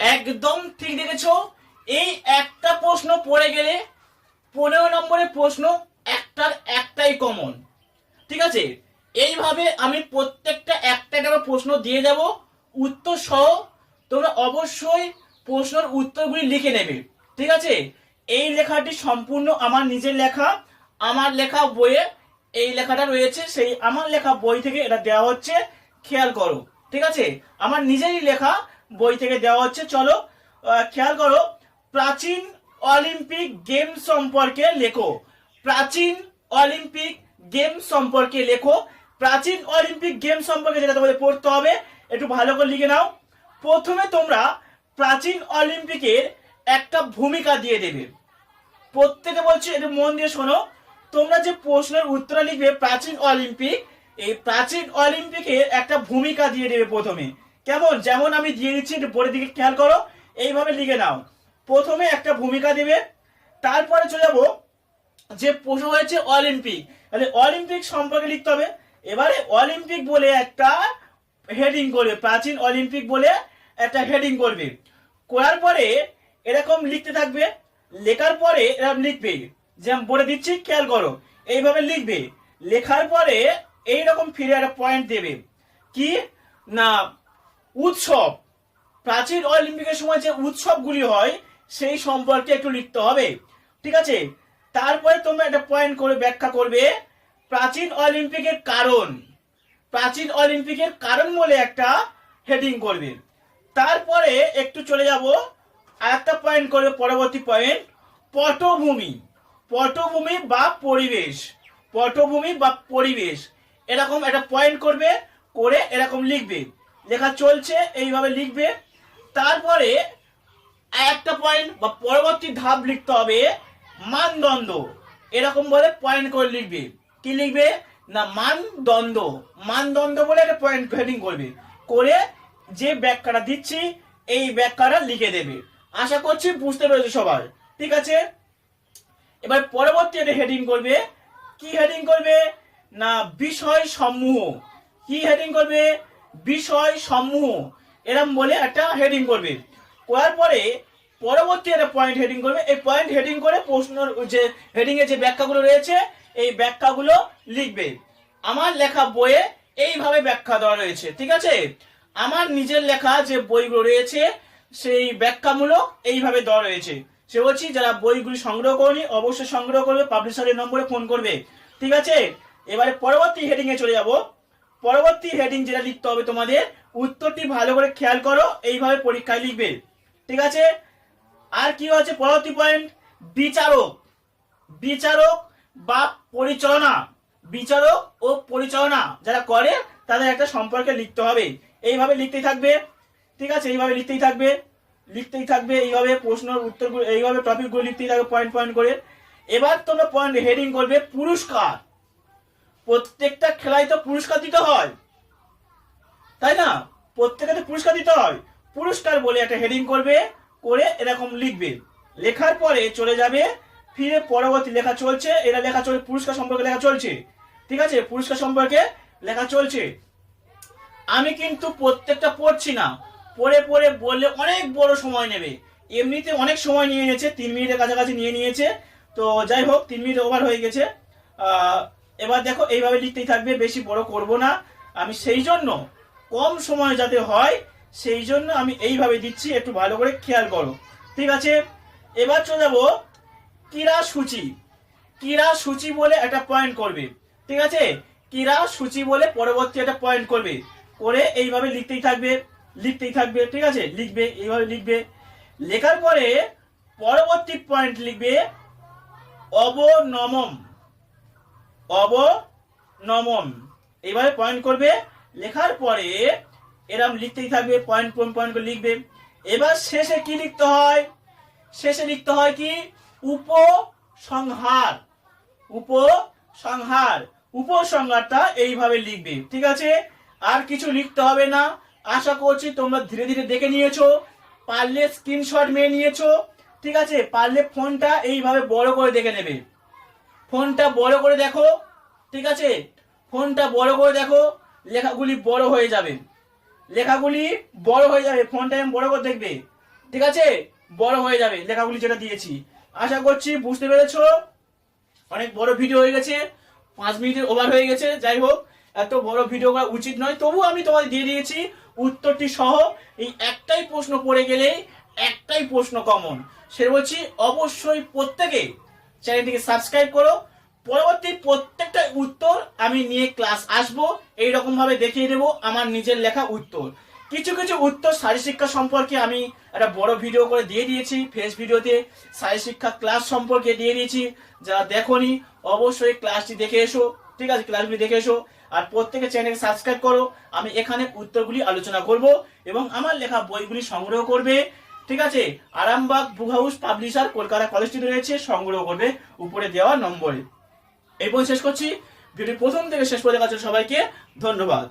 একদম ঠিক দেখেছ? এই একটা প্রশ্ন পড়ে গেলে পনেরো নম্বরের প্রশ্ন একটার একটাই কমন ঠিক আছে? এইভাবে আমি প্রত্যেকটা একটা একটা প্রশ্ন দিয়ে যাব। উত্তর সহ তোমরা অবশ্যই প্রশ্নের উত্তরগুলি লিখে নেবে। ঠিক আছে? এই লেখাটি সম্পূর্ণ আমার নিজের লেখা। আমার লেখা বইয়ে এই লেখাটা রয়েছে। সেই আমার লেখা বই থেকে এটা দেওয়া হচ্ছে। খেয়াল করো। ঠিক আছে? আমার নিজেরই লেখা। বই থেকে দেওয়া হচ্ছে। চলো খেয়াল করো, প্রাচীন অলিম্পিক গেম সম্পর্কে লেখো। প্রাচীন অলিম্পিক গেম সম্পর্কে লেখো। প্রাচীন অলিম্পিক গেম সম্পর্কে যেটা তোমাদের পড়তে হবে, একটু ভালো করে লিখে নাও। প্রথমে তোমরা প্রাচীন অলিম্পিকের একটা ভূমিকা দিয়ে দেবে। প্রত্যেকে বলছে, একটু মন দিয়ে শোনো। তোমরা যে প্রশ্নের উত্তর লিখবে প্রাচীন অলিম্পিক, এই প্রাচীন অলিম্পিকের একটা ভূমিকা দিয়ে দেবে প্রথমে। কেমন? যেমন আমি দিয়ে দিচ্ছি বোর্ডের দিকে খেয়াল করো। এইভাবে লিখে নাও। প্রথমে একটা ভূমিকা দেবে। তারপরে চলে যাব যে প্রশ্ন হয়েছে অলিম্পিক। তাহলে অলিম্পিক সম্পর্কে লিখতে হবে। এবারে অলিম্পিক বলে একটা হেডিং করবে, প্রাচীন অলিম্পিক বলে একটা হেডিং করবে। করার পরে এরকম লিখতে থাকবে। লেখার পরে এরকম লিখবে। যেমন বলে দিচ্ছি, খেয়াল করো। এইভাবে লিখবে। লেখার পরে এইরকম ফিরে একটা পয়েন্ট দেবে। কি? না উৎসব। প্রাচীন অলিম্পিকের সময় যে উৎসবগুলি হয়, সেই সম্পর্কে একটু লিখতে হবে। ঠিক আছে? তারপরে তোমরা একটা পয়েন্ট করে ব্যাখ্যা করবে। প্রাচীন অলিম্পিকের কারণ। প্রাচীন অলিম্পিকের কারণ বলে একটা হেডিং করবে। তারপরে একটু চলে যাব। আর একটা পয়েন্ট করবে পরবর্তী পয়েন্ট পটভূমি। পটভূমি বা পরিবেশ। পটভূমি বা পরিবেশ। এরকম একটা পয়েন্ট করবে, করে এরকম লিখবে। লেখা চলছে, এইভাবে লিখবে। তারপরে একটা পয়েন্ট বা পরবর্তী ধাপ লিখতে হবে, মানদণ্ড। এরকম বলে পয়েন্ট করে লিখবে। কি লিখবে? না, মানদণ্ড। মানদণ্ড বলে একটা পয়েন্ট হেডিং করবে। করে যে ব্যাখ্যাটা দিচ্ছি, এই ব্যাখ্যাটা লিখে দেবে। আশা করছি বুঝতে পেরেছ সবার ঠিক আছে? এবার পরবর্তী একটা হেডিং করবে। কি হেডিং করবে? না, বিষয় সমূহ। কি হেডিং করবে? বিষয় সমূহ। এরম বলে একটা হেডিং করবে। করার পরে পরবর্তী একটা পয়েন্ট হেডিং করবে। এই পয়েন্ট হেডিং করে প্রশ্ন যে হেডিং এর যে ব্যাখ্যাগুলো রয়েছে, এই ব্যাখ্যাগুলো লিখবে। আমার লেখা বইয়ে এইভাবে ব্যাখ্যা দেওয়া রয়েছে, ঠিক আছে? আমার নিজের লেখা যে বইগুলো রয়েছে, সেই ব্যাখ্যামূলক এইভাবে দেওয়া রয়েছে। সে বলছি যারা বইগুলি সংগ্রহ করনি, অবশ্যই সংগ্রহ করবে পাবলিশারের নম্বরে ফোন করবে। ঠিক আছে? এবারে পরবর্তী হেডিং এ চলে যাব। পরবর্তী হেডিং যেটা লিখতে হবে তোমাদের, উত্তরটি ভালো করে খেয়াল করো, এইভাবে পরীক্ষায় লিখবে। ঠিক আছে? আর কি হচ্ছে? পরবর্তী পয়েন্ট বিচারক। বিচারক বা পরিচালনা। বিচারক ও পরিচালনা যারা করে, তাদের একটা সম্পর্কে লিখতে হবে। এইভাবে লিখতেই থাকবে। ঠিক আছে? এইভাবে লিখতেই থাকবে। লিখতেই থাকবে, এইভাবে প্রশ্নের উত্তরগুলো, এইভাবে টপিকগুলো লিখতেই থাকবে পয়েন্ট পয়েন্ট করে। এবার তোমরা পয়েন্ট হেডিং করবে পুরস্কার। প্রত্যেকটা খেলায় তো পুরস্কার দিতে হয়। তাই না? প্রত্যেকটা পুরস্কার দিতে হয়। পুরস্কার বলে একটা হেডিং করবে, করে এরকম লিখবে। লেখার পরে চলে যাবে, ফিরে পরবর্তী লেখা চলছে, এটা লেখা চলছে পুরস্কার সম্পর্কে লেখা চলছে। ঠিক আছে? পুরস্কার সম্পর্কে লেখা চলছে। আমি কিন্তু প্রত্যেকটা পড়ছি না। পড়ে পড়ে বললে অনেক বড় সময় নেবে। এমনিতে অনেক সময় নিয়ে নিয়েছে, তিন মিনিটের কাছাকাছি নিয়ে নিয়েছে। তো যাই হোক, তিন মিনিট ওভার হয়ে গেছে। এবার দেখো, এইভাবে লিখতেই থাকবে, বেশি বড় করব না। আমি সেই জন্য কম সময় যাতে হয়, সেই জন্য আমি এইভাবে দিচ্ছি, একটু ভালো করে খেয়াল করো। ঠিক আছে? এবার চলে যাব ক্রীড়া সূচি। ক্রীড়া সূচি বলে একটা পয়েন্ট করবে। ঠিক আছে? ক্রীড়া সূচি বলে পরবর্তী একটা পয়েন্ট করবে। করে এইভাবে লিখতেই থাকবে লিখতেই থাকবে, ঠিক আছে? লিখবে, এইভাবে লিখবে। লেখার পরে পরবর্তী পয়েন্ট লিখবে অবনমম। অবনমন। এইভাবে পয়েন্ট করবে। লেখার পরে এরম লিখতেই থাকবে পয়েন্ট পয়েন্ট পয়েন্ট করে লিখবে। এবার শেষে কি লিখতে হয়? শেষে লিখতে হয় কি? উপসংহার। উপসংহার। উপসংহারটা এইভাবে লিখবে। ঠিক আছে? আর কিছু লিখতে হবে না। আশা করছি তোমরা ধীরে ধীরে দেখে নিয়েছো। পারলে স্ক্রিনশট মেয়ে নিয়েছো। ঠিক আছে? পারলে ফোনটা এইভাবে বড় করে দেখে নেবে। ফোনটা বড় করে দেখো, ঠিক আছে? ফোনটা বড় করে দেখো, লেখাগুলি বড় হয়ে যাবে। লেখাগুলি বড় হয়ে যাবে, ফোনটা বড় করে দেখবে, ঠিক আছে? বড় হয়ে যাবে, লেখাগুলি যেটা দিয়েছি। আশা করছি বুঝতে পেরেছ? অনেক বড় ভিডিও হয়ে গেছে, পাঁচ মিনিটের ওভার হয়ে গেছে, যাই হোক, এত বড় ভিডিও করা উচিত নয়। তবু আমি তোমাদের দিয়ে দিয়েছি, উত্তরটি সহ, এই একটাই প্রশ্ন পড়ে গেলেই একটাই প্রশ্ন কমন সে বলছি, অবশ্যই প্রত্যেকে চ্যানেলটিকে সাবস্ক্রাইব করো। পরবর্তী প্রত্যেকটা উত্তর আমি নিয়ে ক্লাস আসব। এইরকম ভাবে দেখিয়ে দেবো আমার নিজের লেখা উত্তর। কিছু কিছু উত্তর শারীরশিক্ষা সম্পর্কে আমি একটা বড় ভিডিও করে দিয়ে দিয়েছি। ফেস ভিডিওতে শারীরশিক্ষা ক্লাস সম্পর্কে দিয়ে দিয়েছি। যারা দেখোনি, অবশ্যই ক্লাসটি দেখে এসো। ঠিক আছে ক্লাসগুলি দেখে এসো। আর প্রত্যেকে চ্যানেলকে সাবস্ক্রাইব করো। আমি এখানে উত্তরগুলি আলোচনা করব এবং আমার লেখা বইগুলি সংগ্রহ করবে। ঠিক আছে? Arambagh book house publisher Kolkata কলেজটি রয়েছে, সংগ্রহ করবে উপরে দেওয়া নম্বরে। এই বই শেষ করছি। ভিডিও প্রথম থেকে শেষ পর্যন্ত সবাইকে ধন্যবাদ।